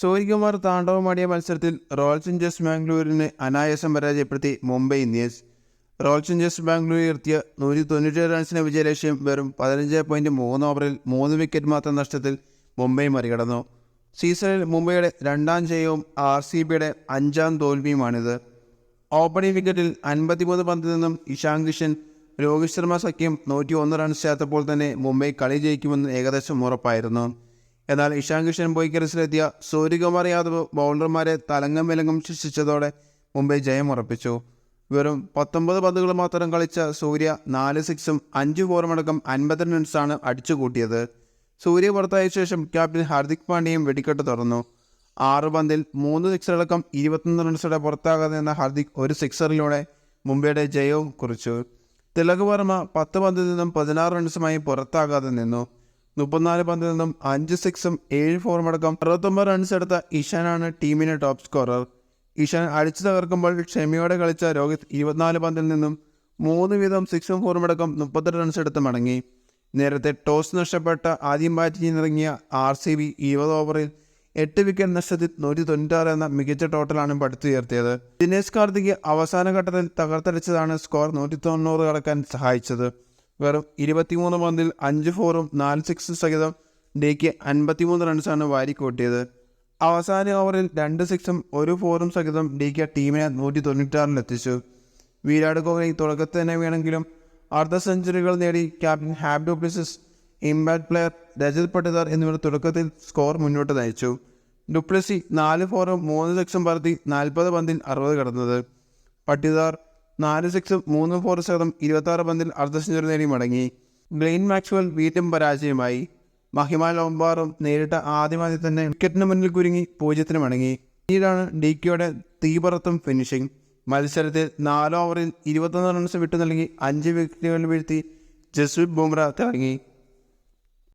സൂര്യകുമാർ താണ്ഡവമാടിയ മത്സരത്തിൽ royal Challengers ബാംഗ്ലൂരിനെ അനായാസം പരാജയപ്പെടുത്തി Mumbai Indians. Royal Challengers Bangalore ഉയർത്തിയ നൂറ്റി തൊണ്ണൂറ്റേഴ് റൺസിന് വിജയലക്ഷ്യം വെറും പതിനഞ്ച് പോയിന്റ് മൂന്ന് ഓവറിൽ മൂന്ന് വിക്കറ്റ് മാത്രം നഷ്ടത്തിൽ മുംബൈ മറികടന്നു. സീസണിൽ മുംബൈയുടെ രണ്ടാം ജയവും ആർ സി ബിയുടെ അഞ്ചാം തോൽവിയുമാണിത്. ഓപ്പണിംഗ് വിക്കറ്റിൽ അൻപത്തിമൂന്ന് പന്തിൽ നിന്നും ഇഷാൻ കിഷൻ രോഹിത് ശർമ്മ സഖ്യം നൂറ്റി ഒന്ന് റൺസ് ചേർത്തപ്പോൾ തന്നെ മുംബൈ കളി ജയിക്കുമെന്ന് ഏകദേശം ഉറപ്പായിരുന്നു. എന്നാൽ ഇഷാൻ കിഷൻ ബോയ്ക്കറസിലെത്തിയ സൂര്യകുമാർ യാദവ് ബൗളർമാരെ തലങ്ങം വിലങ്ങും ശിക്ഷിച്ചതോടെ മുംബൈ ജയം ഉറപ്പിച്ചു. വെറും പത്തൊമ്പത് പന്തുകൾ മാത്രം കളിച്ച സൂര്യ നാല് സിക്സും അഞ്ച് ഫോറുമടക്കം അൻപത് റൺസാണ് അടിച്ചു കൂട്ടിയത് സൂര്യ പുറത്തായ ശേഷം ക്യാപ്റ്റൻ ഹാർദിക് പാണ്ഡ്യയും വെടിക്കെട്ട് തുറന്നു. ആറ് പന്തിൽ മൂന്ന് സിക്സറടക്കം ഇരുപത്തൊന്ന് റൺസോടെ പുറത്താകാതെ നിന്ന ഹാർദിക് ഒരു സിക്സറിലൂടെ മുംബൈയുടെ ജയവും കുറിച്ചു. തിലക് വർമ്മ പത്ത് പന്തിൽ നിന്നും പതിനാറ് റൺസുമായി പുറത്താകാതെ നിന്നു. മുപ്പത്തിനാല് പന്തിൽ നിന്നും അഞ്ച് സിക്സും ഏഴ് ഫോറും അടക്കം അറുപത്തൊമ്പത് റൺസ് എടുത്ത ഇഷാനാണ് ടീമിന്റെ ടോപ്പ് സ്കോറർ ഇഷാൻ അടിച്ചു തകർക്കുമ്പോൾ ക്ഷമയോടെ കളിച്ച രോഹിത് ഇരുപത്തിനാല് പന്തിൽ നിന്നും മൂന്ന് വീതം സിക്സും ഫോറും അടക്കം മുപ്പത്തെട്ട് റൺസ് എടുത്ത് മടങ്ങി. നേരത്തെ ടോസ് നഷ്ടപ്പെട്ട ആദ്യം ബാറ്റ് ചെയ്തിറങ്ങിയ ആർ സി ബി ഇരുപത് ഓവറിൽ എട്ട് വിക്കറ്റ് നഷ്ടത്തിൽ നൂറ്റി തൊണ്ണൂറ്റാറ് എന്ന മികച്ച ടോട്ടലാണ് പടുത്തുയർത്തിയത് ദിനേശ് കാർത്തിക് അവസാന ഘട്ടത്തിൽ തകർത്തടിച്ചതാണ് സ്കോർ നൂറ്റി തൊണ്ണൂറ് കടക്കാൻ സഹായിച്ചത്. വെറും ഇരുപത്തിമൂന്ന് പന്തിൽ അഞ്ച് ഫോറും നാല് സിക്സ് സഹിതം ഡേക്ക് അൻപത്തിമൂന്ന് റൺസാണ് വാരിക്കൂട്ടിയത് അവസാന ഓവറിൽ രണ്ട് സിക്സും ഒരു ഫോറും സഹിതം ഡേക്ക് ടീമിനെ നൂറ്റി തൊണ്ണൂറ്റാറിലെത്തിച്ചു വിരാട് കോഹ്ലി തുടക്കത്തിൽ തന്നെ വേണമെങ്കിലും അർദ്ധ സെഞ്ചുറികൾ നേടി captain Faf du Plessis impact player Rajat Patidar എന്നിവർ തുടക്കത്തിൽ സ്കോർ മുന്നോട്ട് നയിച്ചു. ഡുപ്ലസി നാല് ഫോറും മൂന്ന് സിക്സും പറത്തി നാൽപ്പത് പന്തിൽ അറുപത് കടന്നത്. പട്ടിദാർ നാല് സിക്സും മൂന്ന് ഫോർ സഹിതം ഇരുപത്താറ് പന്തിൽ അർദ്ധ സെഞ്ചുറി നേടി മടങ്ങി. ഗ്ലെയിൻ മാക്സ്വൽ വീണ്ടും പരാജയമായി. മഹിമ ലോംബാറും നേരിട്ട ആദ്യമാദ്യം തന്നെ വിക്കറ്റിന് മുന്നിൽ കുരുങ്ങി പൂജ്യത്തിന് മടങ്ങി. പിന്നീടാണ് ഡി കെയുടെ തീപറത്തും ഫിനിഷിംഗ് മത്സരത്തിൽ നാല് ഓവറിൽ ഇരുപത്തൊന്ന് റൺസ് വിട്ടു നൽകി അഞ്ച് വിക്കറ്റുകൾ വീഴ്ത്തി ജസ്വിത് ബുംറ തിളങ്ങി.